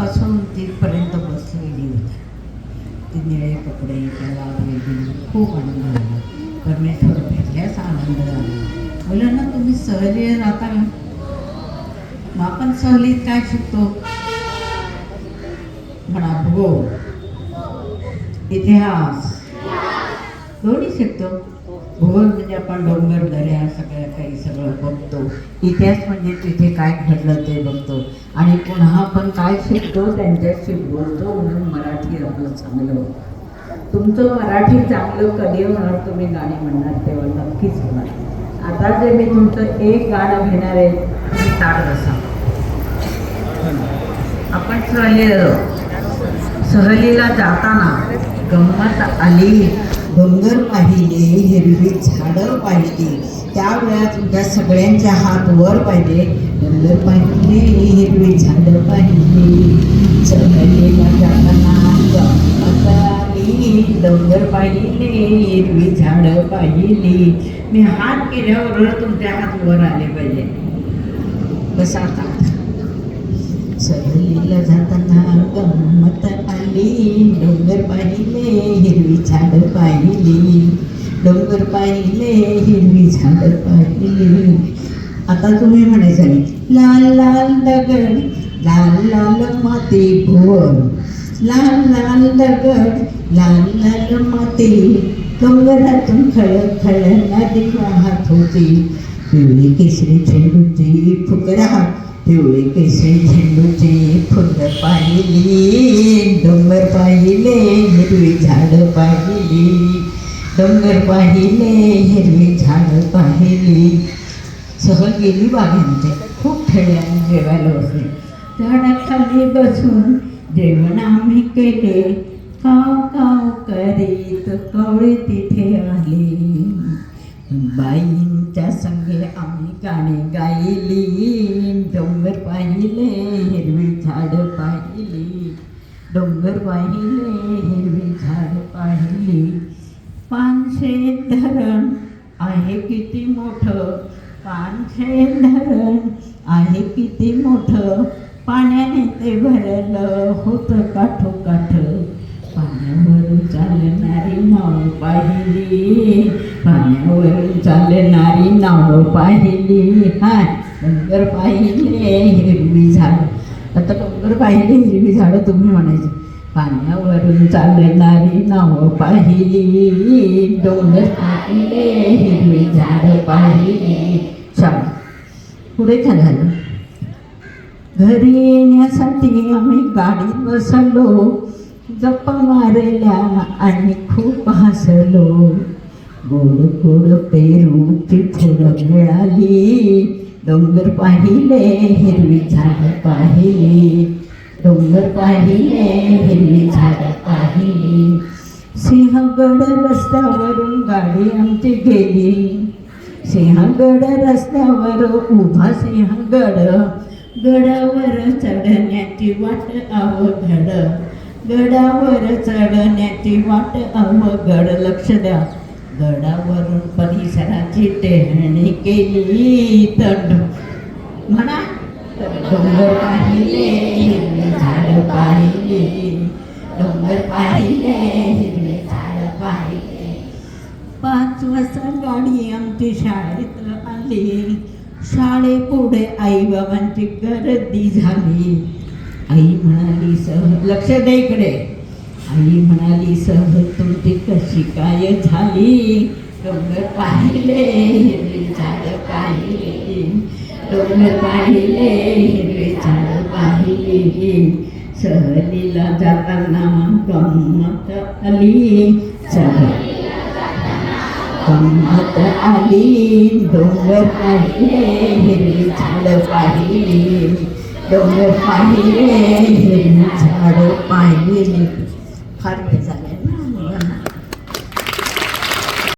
पासून तिथपर्यंत बसलेली होती. ती निळे कपडे त्याला वेगळी खूप आनंद झाला. परमेश्वर भेटल्यास आनंद झाला. मुलांना तुम्ही सहली राहता ना? मग आपण सहलीत काय शिकतो? म्हणा भूगोल इतिहास. दोन्ही शिकतो? भूगोल म्हणजे आपण डोंगर दऱ्या सगळ्या काही सगळं बघतो. इतिहास म्हणजे तिथे काय घडलं ते बघतो. आणि पुन्हा आपण काय शिकतो त्यांच्याशी बोलतो म्हणून मराठी आपलं चांगलं होतं. तुमचं मराठी चांगलं कधी होणार तुम्ही गाणी म्हणणार तेव्हा नक्कीच होणार. आता जे मी तुमचं एक गाणं घेणार आहे तुम्ही ताड बसा आपण सहली सहलीला जाताना गंमत आली. डोंगर पाहिले हिरवी झाडं पाहिली. त्यावेळेला तुमच्या सगळ्यांच्या हात वर पाहिजे डोंगर पाहिले हिरवी झाडं पाहिली. सहलीला जाताना डोंगर पाहिले हिरवी झाडं पाहिली. मी हात केल्यावर तुमच्या हात वर आले पाहिजे. बसा आता. सहलीला जाताना गंमत आली. डोंगर हिरवी झाड पाहिली डोंगर पाहिले हिरवी झाड पाहिली आता तुम्ही म्हणायचं नाही लाल लाल दगड लाल लाल माती भुवर लाल लाल दगड लाल लाल माती डोंगरातून खळ खळ नदी वाहत होती. पिवळी केसरी झेंडूची फुकरा पिवळी केसरी झेंडूची फुलं पाहिली डोंगर पाहिले. झाडं पाहिली डोंगर पाहिले हिरवी झाडं पाहिली. सहल गेली बागेमध्ये खूप खेळ्या जेवायला बसले. झाडाखाली बसून जेवण आम्ही केले. काव काव करीत कवळे तिथे आले. बाईंच्या संगे आम्ही गाणी गायली. डोंगर पाहिले हिरवी झाडं पाहिली. डोंगर पाहिले हिरवी पानशे धरण आहे किती मोठं. पानशे धरण आहे किती मोठं. पाण्याने ते भरलं होतं काठोकाठ. पाण्यावरून चालणारी नाव पाहिली. पाण्यावरून चालणारी नाव पाहिली. हा डोंगर पाहिले हिरवी झाड. आता डोंगर पाहिले हिरवी झाडं तुम्ही म्हणायची. पाण्यावरून चालणारी नाव पाहिली डोंगर पाहिले हिरवी झाडं पाहिली शाळा पुढे काय झालं घरी येण्यासाठी आम्ही गाडीत बसलो गप्पा मारल्या आणि खूप हसलो गोड गोड पेरूची फुलं मिळाली डोंगर पाहिले हिरवी झाडं पाहिली. डोंगर पाहिले हिरवी झाडं पाहिली सिंहगड रस्त्यावरून गाडी आमची गेली. सिंहगड रस्त्यावर उभा सिंहगड. गडावर चढण्याची वाट अवघड. गडावर चढण्याची वाट अवघड. लक्ष द्या. गडावरून परिसराची टेहणी केली तर म्हणा डोंगर पाहिले पाहिले हिरवे झाड पाहिले पाच वाजता गाडी आमची शाळेत आली. शाळेपुढे आईबाबांची गर्दी झाली. आई म्हणाली सहज लक्ष दे इकडे. आई म्हणाली सहज तुमची कशी काय झाली? डोंगर पाहिले हिरवी झाडं पाहिली. डोंगर पाहिले हिरवी झाडं पाहिली. सहलीला जाताना गंमत आली सहल गंमत आली डोंगर पाहिले हिरवी झाडं पाहिली डोंगर पाहिले हिरवी झाडं पाहिली फार वेळ झाला